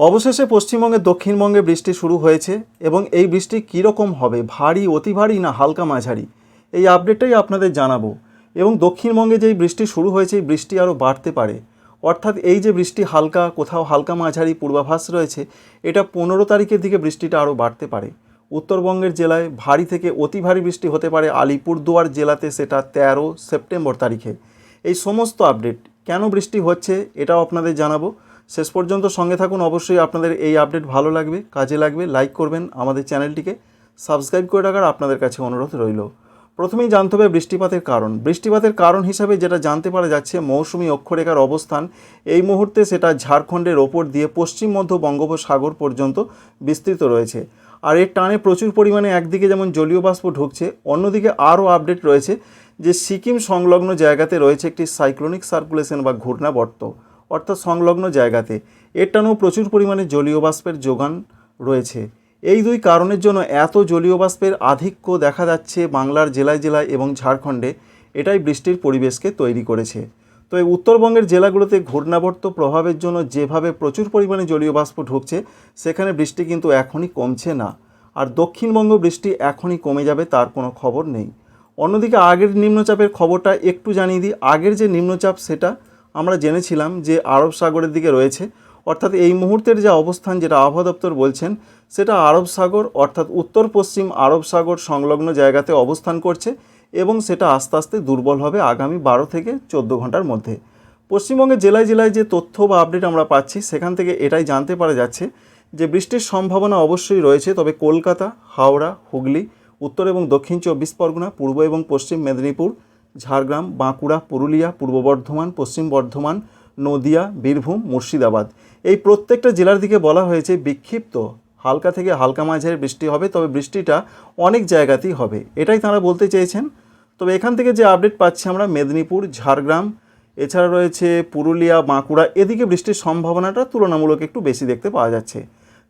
অবশেষে পশ্চিমবঙ্গে দক্ষিণবঙ্গে বৃষ্টি শুরু হয়েছে এবং এই বৃষ্টি কীরকম হবে, ভারী, অতি ভারী না হালকা মাঝারি? এই আপডেটটাই আপনাদের জানাব। এবং দক্ষিণবঙ্গে যেই বৃষ্টি শুরু হয়েছে, এই বৃষ্টি আরও বাড়তে পারে। অর্থাৎ এই যে বৃষ্টি হালকা, কোথাও হালকা মাঝারি পূর্বাভাস রয়েছে, এটা পনেরো তারিখের দিকে বৃষ্টিটা আরও বাড়তে পারে। উত্তরবঙ্গের জেলায় ভারী থেকে অতি ভারী বৃষ্টি হতে পারে আলিপুরদুয়ার জেলাতে, সেটা তেরো সেপ্টেম্বর তারিখে। এই সমস্ত আপডেট কেন বৃষ্টি হচ্ছে, এটাও আপনাদের জানাব। শেষ পর্যন্ত সঙ্গে থাকুন। অবশ্যই আপনাদের এই আপডেট ভালো লাগবে, কাজে লাগবে, লাইক করবেন আমাদের চ্যানেলটিকে। সাবস্ক্রাইব করে রাখার আপনাদের কাছে অনুরোধ রইল। প্রথমেই জানতে হবে বৃষ্টিপাতের কারণ। বৃষ্টিপাতের কারণ হিসাবে যেটা জানতে পারা যাচ্ছে, মৌসুমি অক্ষরেখার অবস্থান। এই মুহূর্তে সেটা ঝাড়খণ্ডের ওপর দিয়ে পশ্চিম, মধ্য বঙ্গোপসাগর পর্যন্ত বিস্তৃত রয়েছে। আর এর টানে প্রচুর পরিমাণে একদিকে যেমন জলীয় বাষ্প ঢুকছে, অন্যদিকে আরও আপডেট রয়েছে যে সিকিম সংলগ্ন জায়গাতে রয়েছে একটি সাইক্লোনিক সার্কুলেশন বা ঘূর্ণাবর্ত। অর্থাৎ সংলগ্ন জায়গাতে। এর টানেও প্রচুর পরিমাণে জলীয় বাষ্পের যোগান রয়েছে। এই দুই কারণের জন্য এত জলীয় বাষ্পের আধিক্য দেখা যাচ্ছে বাংলার জেলায় জেলায় এবং ঝাড়খণ্ডে। এটাই বৃষ্টির পরিবেশকে তৈরি করেছে। তো এই উত্তরবঙ্গের জেলাগুলোতে ঘূর্ণাবর্ত প্রভাবের জন্য যেভাবে প্রচুর পরিমাণে জলীয় বাষ্প ঢুকছে, সেখানে বৃষ্টি কিন্তু এখনই কমছে না। আর দক্ষিণবঙ্গ বৃষ্টি এখনই কমে যাবে তার কোনো খবর নেই। অন্যদিকে আগের নিম্নচাপের খবরটা একটু জানিয়ে দিই। আগের যে নিম্নচাপ, সেটা আমরা জেনেছিলাম যে আরব সাগরের দিকে রয়েছে, অর্থাৎ এই মুহূর্তের যে অবস্থান যেটা আবহাওয়া দপ্তর বলছেন, সেটা আরব সাগর, অর্থাৎ উত্তর পশ্চিম আরব সাগর সংলগ্ন জায়গাতে অবস্থান করছে এবং সেটা আস্তে আস্তে দুর্বল হবে আগামী বারো থেকে চোদ্দ ঘণ্টার মধ্যে। পশ্চিমবঙ্গের জেলায় জেলায় যে তথ্য বা আপডেট আমরা পাচ্ছি, সেখান থেকে এটাই জানতে পারা যাচ্ছে যে বৃষ্টির সম্ভাবনা অবশ্যই রয়েছে, তবে কলকাতা, হাওড়া, হুগলি, উত্তর এবং দক্ষিণ চব্বিশ পরগনা, পূর্ব এবং পশ্চিম মেদিনীপুর ঝাড়গ্রাম, বাঁকুড়া, পুরুলিয়া, পূর্ব বর্ধমান, পশ্চিম বর্ধমান, নদিয়া, বীরভূম, মুর্শিদাবাদ। এই প্রত্যেকটা জেলার দিকে বলা হয়েছে বিক্ষিপ্ত। হালকা থেকে হালকা মাঝারি বৃষ্টি হবে, তবে বৃষ্টিটা অনেক জায়গাতেই হবে। এটাই তারা বলতে চেয়েছেন। তবে এখান থেকে যে আপডেট পাচ্ছি আমরা, মেদিনীপুর, ঝাড়গ্রাম, এছাড়া রয়েছে পুরুলিয়া, বাঁকুড়া, এদিকে বৃষ্টির সম্ভাবনাটা তুলনামূলক একটু বেশি দেখতে পাওয়া যাচ্ছে।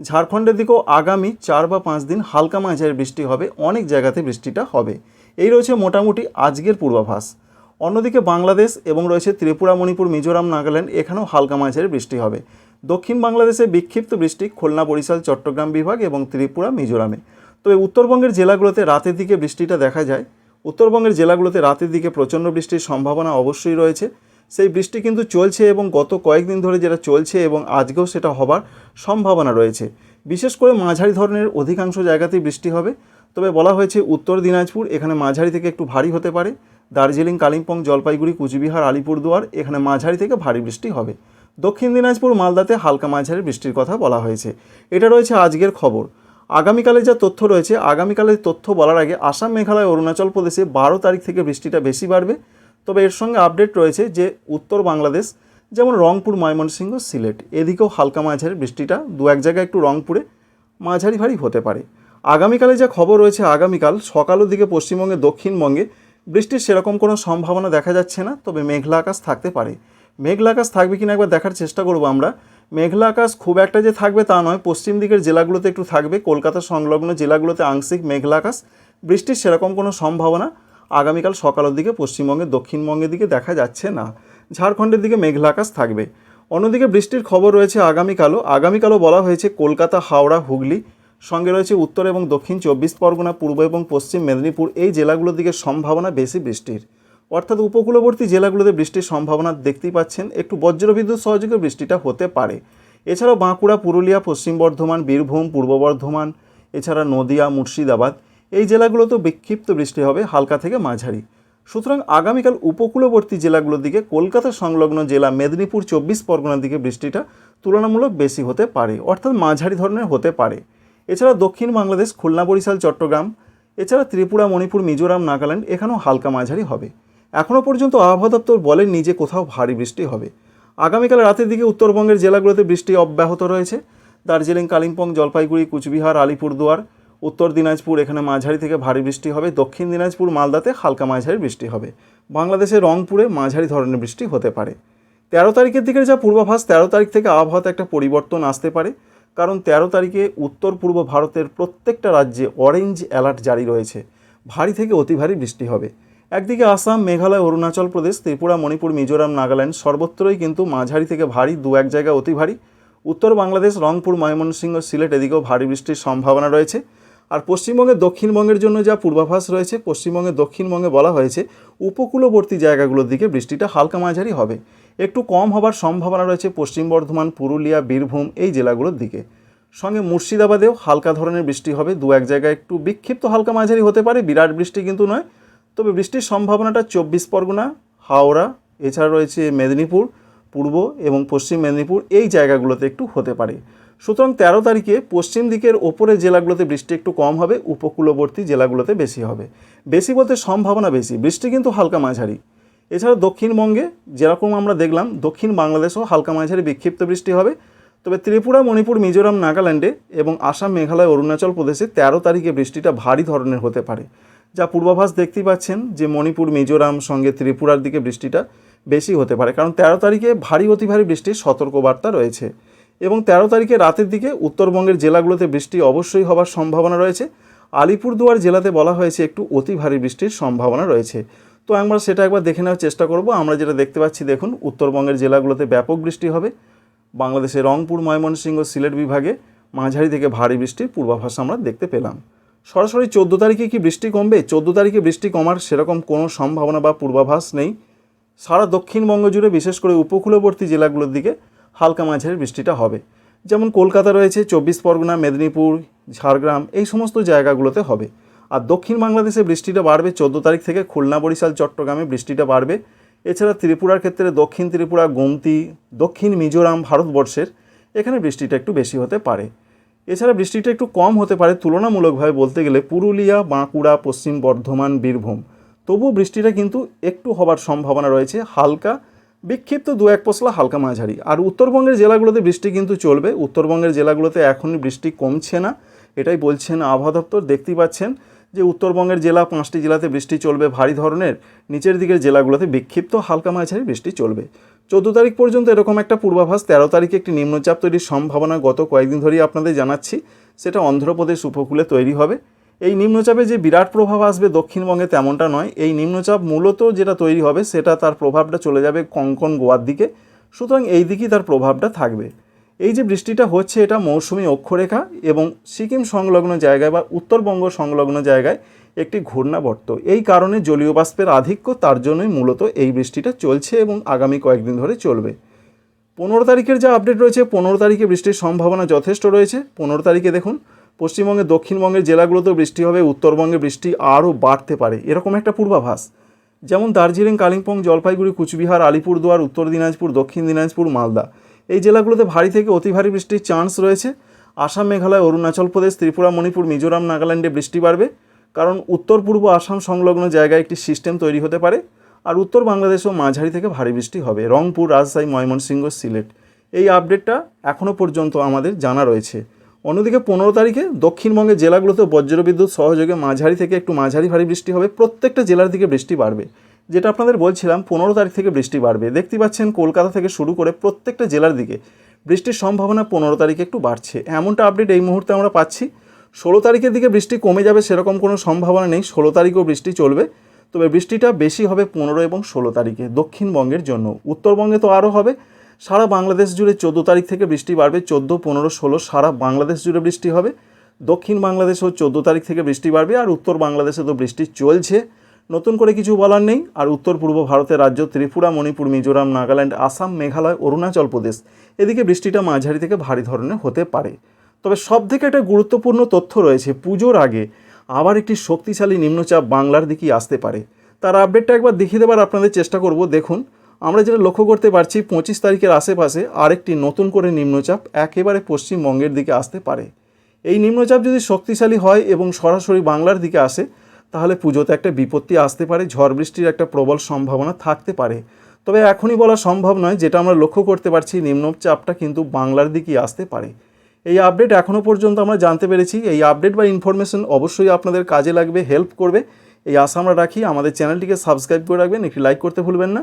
ঝাড়খণ্ডের দিকেও আগামী চার বা পাঁচ দিন হালকা মাঝারি বৃষ্টি হবে, অনেক জায়গাতে বৃষ্টিটা হবে। এই রয়েছে মোটামুটি আজকের পূর্বাভাস। অন্যদিকে বাংলাদেশ এবং রয়েছে ত্রিপুরা, মণিপুর, মিজোরাম, নাগাল্যান্ড এখানেও হালকা মাঝারি বৃষ্টি হবে। দক্ষিণ বাংলাদেশে বিক্ষিপ্ত বৃষ্টি খুলনা, বরিশাল, চট্টগ্রাম বিভাগ এবং ত্রিপুরা, মিজোরামে। তবে উত্তরবঙ্গের জেলাগুলোতে রাতের দিকে বৃষ্টিটা দেখা যায়। উত্তরবঙ্গের জেলাগুলোতে রাতের দিকে প্রচণ্ড বৃষ্টির সম্ভাবনা অবশ্যই রয়েছে। সেই বৃষ্টি কিন্তু চলছে এবং গত কয়েকদিন ধরে যেটা চলছে এবং আজকেও সেটা হবার সম্ভাবনা রয়েছে। বিশেষ করে মাঝারি ধরনের অধিকাংশ জায়গাতেই বৃষ্টি হবে। তবে বলা হয়েছে উত্তর দিনাজপুর, এখানে মাঝারি থেকে একটু ভারী হতে পারে। দার্জিলিং, কালিম্পং, জলপাইগুড়ি, কুচবিহার, আলিপুরদুয়ার, এখানে মাঝারি থেকে ভারী বৃষ্টি হবে। দক্ষিণ দিনাজপুর, মালদাতে হালকা মাঝারি বৃষ্টির কথা বলা হয়েছে। এটা রয়েছে আজকের খবর। আগামীকালে যা তথ্য রয়েছে আগামীকালের তথ্য বলার আগে আসাম, মেঘালয়, অরুণাচল প্রদেশে বারো তারিখ থেকে বৃষ্টিটা বেশি বাড়বে। তবে এর সঙ্গে আপডেট রয়েছে যে উত্তর বাংলাদেশ, যেমন রংপুর, ময়মনসিংহ, সিলেট, এদিকেও হালকা মাঝারি বৃষ্টিটা দু এক জায়গায় একটু রংপুরে মাঝারি ভারী হতে পারে। আগামীকালে যা খবর রয়েছে আগামীকাল, সকালের দিকে পশ্চিমবঙ্গে দক্ষিণবঙ্গে বৃষ্টির সেরকম কোনো সম্ভাবনা দেখা যাচ্ছে না, তবে মেঘলা আকাশ থাকতে পারে। মেঘলা আকাশ থাকবে কিনা একবার দেখার চেষ্টা করব আমরা। মেঘলা আকাশ খুব একটা যে থাকবে তা নয়, পশ্চিম দিকের জেলাগুলোতে একটু থাকবে। কলকাতা সংলগ্ন জেলাগুলোতে আংশিক মেঘলা আকাশ, বৃষ্টির সেরকম কোনো সম্ভাবনা আগামীকাল সকালের দিকে পশ্চিমবঙ্গে দক্ষিণবঙ্গের দিকে দেখা যাচ্ছে না। ঝাড়খণ্ডের দিকে মেঘলা আকাশ থাকবে। অন্যদিকে বৃষ্টির খবর রয়েছে আগামীকালও। আগামীকালও বলা হয়েছে কলকাতা, হাওড়া, হুগলি সঙ্গে রয়েছে উত্তর এবং দক্ষিণ চব্বিশ পরগনা, পূর্ব এবং পশ্চিম মেদিনীপুর। এই জেলাগুলোর দিকে সম্ভাবনা বেশি বৃষ্টির। অর্থাৎ উপকূলবর্তী জেলাগুলোতে বৃষ্টির সম্ভাবনা দেখতেই পাচ্ছেন। একটু বজ্রবিদ্যুৎ সহযোগে বৃষ্টিটা হতে পারে। এছাড়াও বাঁকুড়া, পুরুলিয়া, পশ্চিম বর্ধমান, বীরভূম, পূর্ব বর্ধমান, এছাড়া নদিয়া, মুর্শিদাবাদ, এই জেলাগুলোতেও বিক্ষিপ্ত বৃষ্টি হবে হালকা থেকে মাঝারি। সুতরাং আগামীকাল উপকূলবর্তী জেলাগুলোর দিকে কলকাতা সংলগ্ন জেলা মেদিনীপুর, চব্বিশ পরগনার দিকে বৃষ্টিটা তুলনামূলক বেশি হতে পারে। অর্থাৎ মাঝারি ধরনের হতে পারে। এছাড়া দক্ষিণ বাংলাদেশ, খুলনা, বরিশাল, চট্টগ্রাম এছাড়া ত্রিপুরা, মণিপুর, মিজোরাম, নাগাল্যান্ড এখানেও হালকা মাঝারি হবে। এখনও পর্যন্ত আবহাওয়া দপ্তর বলেন নিজে কোথাও ভারী বৃষ্টি হবে। আগামীকাল রাতের দিকে উত্তরবঙ্গের জেলাগুলোতে বৃষ্টি অব্যাহত রয়েছে। দার্জিলিং, কালিম্পং, জলপাইগুড়ি, কুচবিহার, আলিপুরদুয়ার, উত্তর দিনাজপুর এখানে মাঝারি থেকে ভারী বৃষ্টি হবে। দক্ষিণ দিনাজপুর, মালদাতে হালকা মাঝারি বৃষ্টি হবে। বাংলাদেশের রংপুরে মাঝারি ধরনের বৃষ্টি হতে পারে। তেরো তারিখের দিকের যা পূর্বাভাস, তেরো তারিখ থেকে আবহাওয়াতে একটা পরিবর্তন আসতে পারে। কারণ তেরো তারিখে উত্তর পূর্ব ভারতের প্রত্যেকটা রাজ্যে অরেঞ্জ অ্যালার্ট জারি রয়েছে। ভারী থেকে অতি ভারী বৃষ্টি হবে। একদিকে আসাম, মেঘালয়, অরুণাচল প্রদেশ, ত্রিপুরা, মণিপুর, মিজোরাম, নাগাল্যান্ড সর্বত্রই কিন্তু মাঝারি থেকে ভারী, দু এক জায়গায় অতি ভারী। উত্তর বাংলাদেশ, রংপুর, ময়মনসিংহ, সিলেট এদিকেও ভারী বৃষ্টির সম্ভাবনা রয়েছে। আর পশ্চিমবঙ্গের দক্ষিণবঙ্গের জন্য যা পূর্বাভাস রয়েছে, পশ্চিমবঙ্গের দক্ষিণবঙ্গে বলা হয়েছে, উপকূলবর্তী জায়গাগুলোর দিকে বৃষ্টিটা হালকা মাঝারি হবে। একটু কম হবার সম্ভাবনা রয়েছে পশ্চিম বর্ধমান, পুরুলিয়া, বীরভূম এই জেলাগুলোর দিকে। সঙ্গে মুর্শিদাবাদেও হালকা ধরনের বৃষ্টি হবে, দু এক জায়গায় একটু বিক্ষিপ্ত হালকা মাঝারি হতে পারে, বিরাট বৃষ্টি কিন্তু নয়। তবে বৃষ্টির সম্ভাবনাটা চব্বিশ পরগনা, হাওড়া, এছাড়া রয়েছে মেদিনীপুর পূর্ব এবং পশ্চিম মেদিনীপুর এই জায়গাগুলোতে একটু হতে পারে। সুতরাং তেরো তারিখে পশ্চিম দিকের ওপরে জেলাগুলোতে বৃষ্টি একটু কম হবে, উপকূলবর্তী জেলাগুলোতে বেশি হবে। বেশি বলতে সম্ভাবনা বেশি, বৃষ্টি কিন্তু হালকা মাঝারি। এছাড়া দক্ষিণবঙ্গে যেরকম আমরা দেখলাম, দক্ষিণ বাংলাদেশেও হালকা মাঝারি বিক্ষিপ্ত বৃষ্টি হবে। তবে ত্রিপুরা, মণিপুর, মিজোরাম, নাগাল্যান্ডে এবং আসাম, মেঘালয়, অরুণাচল প্রদেশে তেরো তারিখে বৃষ্টিটা ভারী ধরনের হতে পারে। যা পূর্বাভাস দেখতেই পাচ্ছেন যে মণিপুর, মিজোরাম সঙ্গে ত্রিপুরার দিকে বৃষ্টিটা বেশি হতে পারে, কারণ তেরো তারিখে ভারী, অতি ভারী বৃষ্টির সতর্কবার্তা রয়েছে। এবং তেরো তারিখে রাতের দিকে উত্তরবঙ্গের জেলাগুলোতে বৃষ্টি অবশ্যই হবার সম্ভাবনা রয়েছে। আলিপুরদুয়ার জেলাতে বলা হয়েছে একটু অতি ভারী বৃষ্টির সম্ভাবনা রয়েছে। তো একবার সেটা একবার দেখে নেওয়ার চেষ্টা করব। আমরা যেটা দেখতে পাচ্ছি, দেখুন, উত্তরবঙ্গের জেলাগুলোতে ব্যাপক বৃষ্টি হবে। বাংলাদেশের রংপুর, ময়মনসিংহ, সিলেট বিভাগে মাঝারি থেকে ভারী বৃষ্টির পূর্বাভাস আমরা দেখতে পেলাম। সরাসরি চোদ্দ তারিখে কি বৃষ্টি কমবে? চোদ্দ তারিখে বৃষ্টি কমার সেরকম কোনো সম্ভাবনা বা পূর্বাভাস নেই। সারা দক্ষিণবঙ্গ জুড়ে বিশেষ করে উপকূলবর্তী জেলাগুলোর দিকে হালকা মাঝারি বৃষ্টিটা হবে। যেমন কলকাতা রয়েছে, চব্বিশ পরগনা, মেদিনীপুর, ঝাড়গ্রাম, এই সমস্ত জায়গাগুলোতে হবে। আর দক্ষিণ বাংলাদেশে বৃষ্টিটা বাড়বে চোদ্দ তারিখ থেকে খুলনা, বরিশাল, চট্টগ্রামে বৃষ্টিটা বাড়বে। এছাড়া ত্রিপুরার ক্ষেত্রে দক্ষিণ ত্রিপুরা, গোমতি, দক্ষিণ মিজোরাম, ভারতবর্ষের এখানে বৃষ্টিটা একটু বেশি হতে পারে। এছাড়া বৃষ্টিটা একটু কম হতে পারে তুলনামূলকভাবে বলতে গেলে পুরুলিয়া, বাঁকুড়া, পশ্চিম বর্ধমান, বীরভূম। তবুও বৃষ্টিটা কিন্তু একটু হবার সম্ভাবনা রয়েছে, হালকা। বিক্ষিপ্ত দু এক পশলা হালকা মাঝারি। আর উত্তরবঙ্গের জেলাগুলোতে বৃষ্টি কিন্তু চলবে। উত্তরবঙ্গের জেলাগুলোতে এখনই বৃষ্টি কমছে না। এটাই বলছেন আবহাওয়া দপ্তর। দেখতেই পাচ্ছেন যে উত্তরবঙ্গের জেলা, পাঁচটি জেলাতে বৃষ্টি চলবে ভারী ধরনের। নিচের দিকের জেলাগুলোতে বিক্ষিপ্ত হালকা মাঝারি বৃষ্টি চলবে। চোদ্দ তারিখ পর্যন্ত এরকম একটা পূর্বাভাস, তেরো তারিখে একটি নিম্নচাপ তৈরির সম্ভাবনা গত কয়েকদিন ধরেই আপনাদের জানাচ্ছি। সেটা অন্ধ্রপ্রদেশ উপকূলে তৈরি হবে। এই নিম্নচাপে যে বিরাট প্রভাব আসবে দক্ষিণবঙ্গে তেমনটা নয়, এই নিম্নচাপ মূলত যেটা তৈরি হবে সেটা তার প্রভাবটা চলে যাবে কঙ্কন গোয়ার দিকে, সুতরাং এই দিকেই তার প্রভাবটা থাকবে। এই যে বৃষ্টিটা হচ্ছে এটা মৌসুমি অক্ষরেখা এবং সিকিম সংলগ্ন জায়গায় বা উত্তরবঙ্গ সংলগ্ন জায়গায় একটি ঘূর্ণাবর্ত। এই কারণে জলীয় বাষ্পের আধিক্য তার জন্যই মূলত এই বৃষ্টিটা চলছে এবং আগামী কয়েকদিন ধরে চলবে। পনেরো তারিখের যা আপডেট রয়েছে, পনেরো তারিখে বৃষ্টির সম্ভাবনা যথেষ্ট রয়েছে। পনেরো তারিখে দেখুন পশ্চিমবঙ্গের, দক্ষিণবঙ্গের জেলাগুলোতেও বৃষ্টি হবে, উত্তরবঙ্গে বৃষ্টি আরও বাড়তে পারে। এরকম একটা পূর্বাভাস। যেমন দার্জিলিং, কালিম্পং, জলপাইগুড়ি, কুচবিহার, আলিপুরদুয়ার, উত্তর দিনাজপুর, দক্ষিণ দিনাজপুর, মালদা। এই জেলাগুলোতে ভারী থেকে অতি ভারী বৃষ্টির চান্স রয়েছে। আসাম, মেঘালয়, অরুণাচল প্রদেশ, ত্রিপুরা, মণিপুর, মিজোরাম, নাগাল্যান্ডে বৃষ্টি বাড়বে। কারণ উত্তর, পূর্ব আসাম সংলগ্ন জায়গায় একটি সিস্টেম তৈরি হতে পারে। আর উত্তর বাংলাদেশেও মাঝারি থেকে ভারী বৃষ্টি হবে। রংপুর, রাজশাহী, ময়মনসিংহ, সিলেট। এই আপডেটটা এখনও পর্যন্ত আমাদের জানা রয়েছে। অন্যদিকে পনেরো তারিখে দক্ষিণবঙ্গের জেলাগুলোতে বজ্রবিদ্যুৎ সহযোগে মাঝারি থেকে একটু মাঝারি ভারী বৃষ্টি হবে। প্রত্যেকটা জেলার দিকে বৃষ্টি বাড়বে। যেটা আপনাদের বলছিলাম, পনেরো তারিখ থেকে বৃষ্টি বাড়বে। দেখতে পাচ্ছেন কলকাতা থেকে শুরু করে প্রত্যেকটা জেলার দিকে বৃষ্টির সম্ভাবনা পনেরো তারিখে একটু বাড়ছে। এমনটা আপডেট এই মুহূর্তে আমরা পাচ্ছি। ষোলো তারিখের দিকে বৃষ্টি কমে যাবে সেরকম কোনো সম্ভাবনা নেই। ষোলো তারিখেও বৃষ্টি চলবে। তবে বৃষ্টিটা বেশি হবে পনেরো এবং ষোলো তারিখে দক্ষিণবঙ্গের জন্য। উত্তরবঙ্গে তো আরও হবে। সারা বাংলাদেশ জুড়ে চোদ্দ তারিখ থেকে বৃষ্টি বাড়বে। চোদ্দ, পনেরো, ষোলো, সারা বাংলাদেশ জুড়ে বৃষ্টি হবে। দক্ষিণ বাংলাদেশেও চোদ্দ তারিখ থেকে বৃষ্টি বাড়বে আর উত্তর বাংলাদেশে তো বৃষ্টি চলছে। নতুন করে কিছু বলার নেই। আর উত্তর পূর্ব ভারতের রাজ্য ত্রিপুরা, মণিপুর, মিজোরাম, নাগাল্যান্ড, আসাম, মেঘালয়, অরুণাচল প্রদেশ এদিকে বৃষ্টিটা মাঝারি থেকে ভারী ধরনের হতে পারে। তবে সব থেকে একটা গুরুত্বপূর্ণ তথ্য রয়েছে পুজোর আগে। আবার একটি শক্তিশালী নিম্নচাপ বাংলার দিকেই আসতে পারে। তার আপডেটটা একবার দেখিয়ে দেবার আপনাদের চেষ্টা করব। দেখুন আমরা যেটা লক্ষ্য করতে পারছি, পঁচিশ তারিখের আশেপাশে আরেকটি নতুন করে নিম্নচাপ একেবারে পশ্চিমবঙ্গের দিকে আসতে পারে। এই নিম্নচাপ যদি শক্তিশালী হয় এবং সরাসরি বাংলার দিকে আসে, তাহলে পুজোতে একটা বিপত্তি আসতে পারে, ঝড় বৃষ্টির একটা প্রবল সম্ভাবনা থাকতে পারে। তবে এখনই বলা সম্ভব নয়, যেটা আমরা লক্ষ্য করতে পারছি, নিম্নচাপটা কিন্তু বাংলার দিকেই আসতে পারে। এই আপডেট এখনও পর্যন্ত আমরা জানতে পেরেছি। এই আপডেট বা ইনফরমেশন অবশ্যই আপনাদের কাজে লাগবে, হেল্প করবে। এই আশা আমরা রাখি, আমাদের চ্যানেলটিকে সাবস্ক্রাইব করে রাখবেন, একটি লাইক করতে ভুলবেন না।